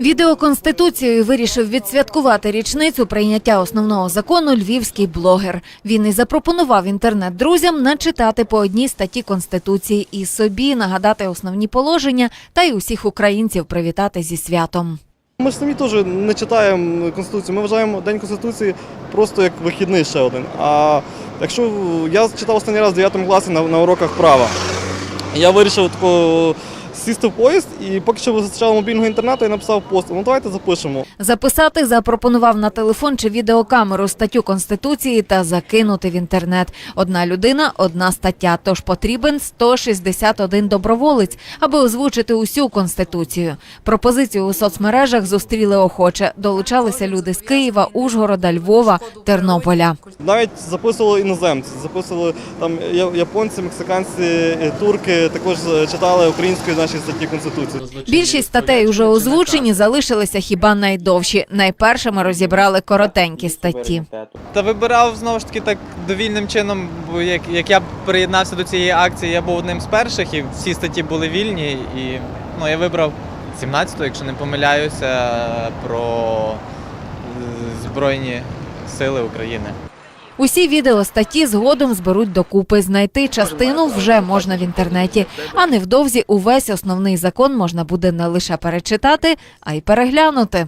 Відеоконституцією вирішив відсвяткувати річницю прийняття основного закону львівський блогер. Він і запропонував інтернет-друзям начитати по одній статті Конституції і собі нагадати основні положення та й усіх українців привітати зі святом. Ми ж самі теж не читаємо Конституцію. Ми вважаємо День Конституції просто як вихідний ще один. А якщо я читав останній раз в 9 класі на, на уроках права, я вирішив тако сісти в поїзд і поки що вистачало мобільного інтернету, я написав пост. Ну давайте запишемо. Записати запропонував на телефон чи відеокамеру статтю Конституції та закинути в інтернет. Одна людина, одна стаття. Тож потрібен 161 доброволець, аби озвучити усю конституцію. Пропозицію у соцмережах зустріли охоче. Долучалися люди з Києва, Ужгорода, Львова, Тернополя. Навіть записували іноземці, записували там японці, мексиканці, турки, також читали українською наші статті Конституції. Більшість статей уже озвучені, залишилися хіба найдовші. Найпершими розібрали коротенькі статті. Та вибирав знову ж таки так довільним чином, бо як, як я приєднався до цієї акції, я був одним з перших, і всі статті були вільні. І ну, я вибрав 17-ту, якщо не помиляюся, про е, Збройні Сили України. Усі відео статті згодом зберуть докупи. Знайти частину вже можна в інтернеті. А невдовзі увесь основний закон можна буде не лише перечитати, а й переглянути.